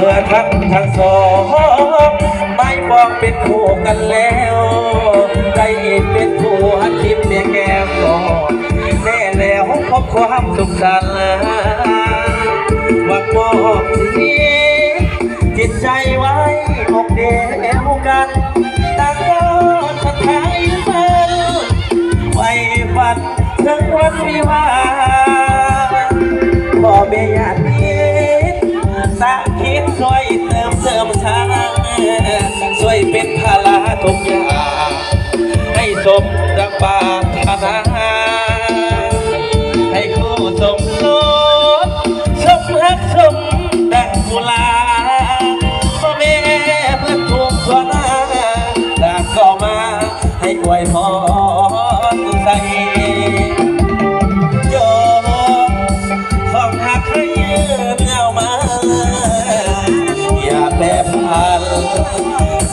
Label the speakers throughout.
Speaker 1: มื่อทั้งทั้งสองไม่มองเป็นคู่กันแล้วได้เป็นคู่อาทิตย์เมียแก้วก่อนแน่แล้วพบความสุขสันต์หวังมอบีจิตใจไว้อกเดียวกันต่างก็สถายมันไว้ฝันถึงวันวิวา คิดช่วยเติมเติมทางช่วยเป็นภาระทุกอย่างให้สมดังปรารถนาให้คู่สมรสสมรักสมดังกุลาพ่อแม่เพื่อนทุกส่วนหน้าต่างก็มาให้อวยพร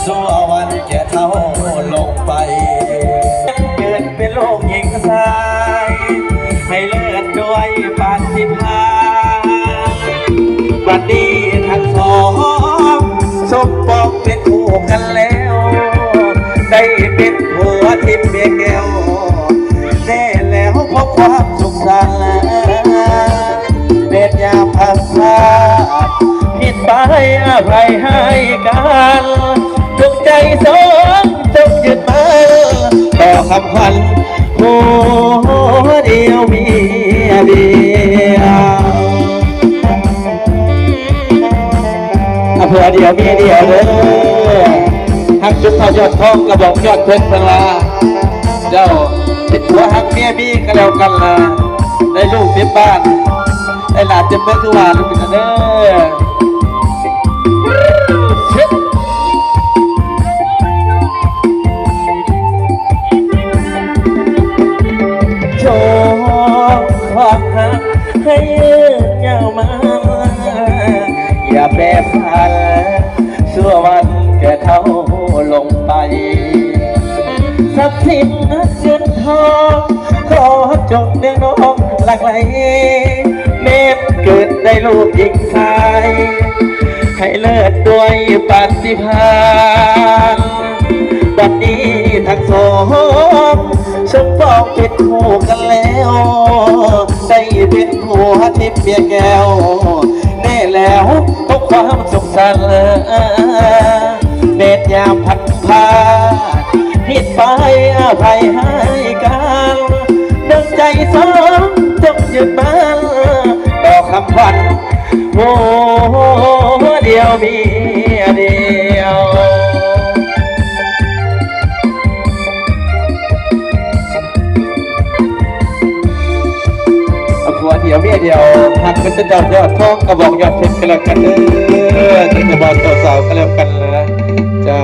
Speaker 1: สู้วันแก่เท่าลงไป เกิดเป็นโลกหญิงชายให้เลิศด้วยปาฏิหาริย์วันนี้ทั้งสองสมปองเป็นคู่กันแล้ว ได้เป็นผัวทิพย์เมียแก้วแน่แล้วพบความสุขสันต์ ไปอภัยให้กันดวงใจสองจงยึดมันต่อคำขวัญผัวเดียวมีเดียวอำเภอเดียวมีเดียวเลยหักจุดเท่ายอดทองกระบอกยอดเพชรพลาเจ้าติดหัวหักเมียมีก็แล้วกันละได้ลูกเต็มบ้านได้หลานเต็มเมืองทุกวันเป็นเด้อ ความหักให้ยืนยามา อย่าแปรผันชั่ววันแก่เท่าลงไปทรัพย์สินเงินทองขอจงเลี้ยงน้องหลักไหลเน้นเกิดได้ลูกหญิงชายให้เลิศด้วยปฏิภาณบัดนี้ทั้งสองสมปองเป็นคู่กันแล้ว เป็นผัวทิพย์เมียแก้วแน่แล้วทุกความสุขสันต์เด็ดยามพัดพาผิดไปอภัยให้กันดึงใจสองจงหยุดมันต่อคำขวัญโอ้เดียวมี มียเดียวหักเป็นเจ้ายอดทองกระบอกยอดเพชรกันแล้วกันเด้อที่จะบอกสาวๆกันแล้วกันเลยนะเจ้า